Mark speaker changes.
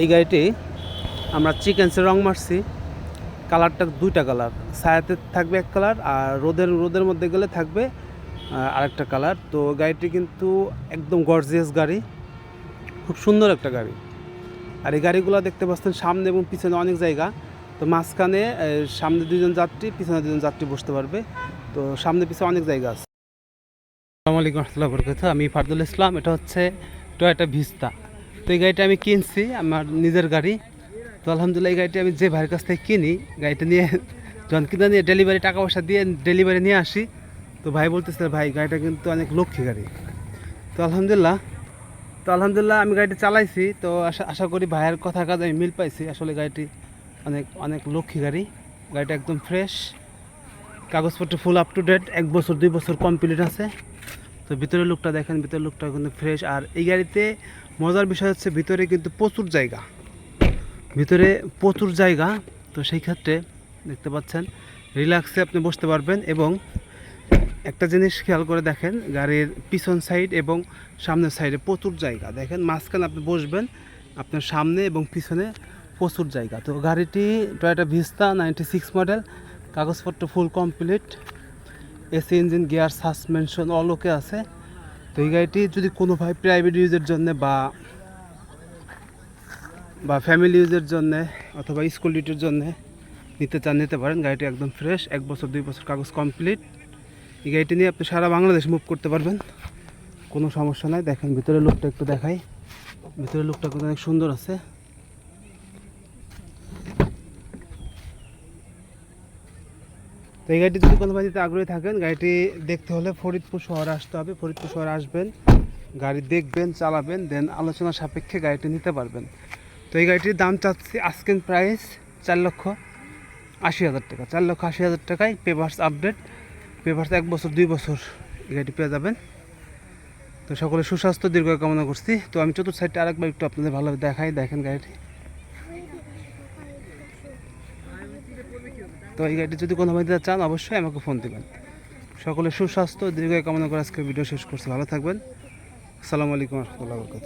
Speaker 1: এই গাড়িটি আমরা চিকেন্সের রং মারছি। কালারটা দুইটা কালার, ছায়াতে থাকবে এক কালার আর রোদের রোদের মধ্যে গেলে থাকবে আরেকটা কালার। তো গাড়িটি কিন্তু একদম গর্জিয়াস গাড়ি, খুব সুন্দর একটা গাড়ি। আর এই গাড়িগুলো দেখতে পাচ্ছেন সামনে এবং পিছনে অনেক জায়গা। তো মাঝখানে সামনে দুজন যাত্রী, পিছনে দুজন যাত্রী বসতে পারবে। তো সামনে পিছনে অনেক জায়গা আছে। আসসালামু আলাইকুম রহমতুল্লাহ আমি ফারদুল ইসলাম, এটা হচ্ছে টয়োটা ভিস্তা তো এই গাড়িটা আমি কিনছি, আমার নিজের গাড়ি। তো আলহামদুলিল্লাহ এই গাড়িটি আমি যে ভাইয়ের কাছ থেকে কিনি, গাড়িটা নিয়ে যখন কিনে নিয়ে ডেলিভারি টাকা পয়সা দিয়ে ডেলিভারি নিয়ে আসি, তো ভাই বলতেছে, ভাই, গাড়িটা কিন্তু অনেক লক্ষ্মী গাড়ি। তো আলহামদুলিল্লাহ তো আলহামদুলিল্লাহ আমি গাড়িটি চালাইছি। তো আশা আশা করি ভাইয়ের কথা কাজ আমি মিল পাইছি। আসলে গাড়িটি অনেক অনেক লক্ষ্মী গাড়ি। গাড়িটা একদম ফ্রেশ কাগজপত্র ফুল আপ টু ডেট এক বছর, দুই বছর কমপ্লিট আছে। তো ভিতরের লুকটা দেখেন, ভিতরের লুকটা কিন্তু ফ্রেশ আর এই গাড়িতে মজার বিষয় হচ্ছে ভিতরে কিন্তু প্রচুর জায়গা। ভিতরে প্রচুর জায়গা। তো সেই ক্ষেত্রে দেখতে পাচ্ছেন রিল্যাক্সে আপনি বসতে পারবেন এবং একটা জিনিস খেয়াল করে দেখেন, গাড়ির পিছন সাইড এবং সামনের সাইডে প্রচুর জায়গা। দেখেন মাঝখানে আপনি বসবেন, আপনার সামনে এবং পিছনে প্রচুর জায়গা। তো গাড়িটি Toyota Vista ninety six model কাগজপত্র full complete AC engine, gear, suspension all okay আছে। তো এই গাড়িটি যদি কোনো ভাই প্রাইভেট ইউজের জন্য বা বা ফ্যামিলি ইউজের জন্যে অথবা স্কুল ডিউটির জন্য নিতে চান, নিতে পারেন। গাড়িটি একদম ফ্রেশ এক বছর, দুই বছর কাগজ কমপ্লিট এই গাড়িটি নিয়ে আপনি সারা বাংলাদেশ মুভ করতে পারবেন। কোনো সমস্যা নাই। দেখেন, ভিতরের লুকটা একটু দেখাই। ভিতরের লুকটা কিন্তু অনেক সুন্দর আছে। তো এই গাড়িটি যদি কোনো নিতে আগ্রহী থাকেন, গাড়িটি দেখতে হলে ফরিদপুর শহরে আসতে হবে। ফরিদপুর শহরে আসবেন, গাড়ি দেখবেন, চালাবেন দেন আলোচনা সাপেক্ষে গাড়িটি নিতে পারবেন। তো এই গাড়িটির দাম চাচ্ছি আজকের প্রাইস চার লক্ষ আশি হাজার টাকা। চার লক্ষ আশি হাজার টাকায় পেপার্স আপডেট পেপার্স এক বছর, দুই বছর এই গাড়িটি পেয়ে যাবেন। তো সকলে সুস্বাস্থ্য দীর্ঘ কামনা করছি। তো আমি চতুর্থ সাইডটা আরেকবার একটু আপনাদের ভালোভাবে দেখাই। দেখেন গাড়িটি। তো এই গাড়িটি যদি কোনো ভাই চান, অবশ্যই আমাকে ফোন দেবেন। সকলে সুস্বাস্থ্য, দীর্ঘায় কামনা করে আজকে ভিডিও শেষ করছি। ভালো থাকবেন। আসসালামু আলাইকুম রহমতুল্লাহ বরকাত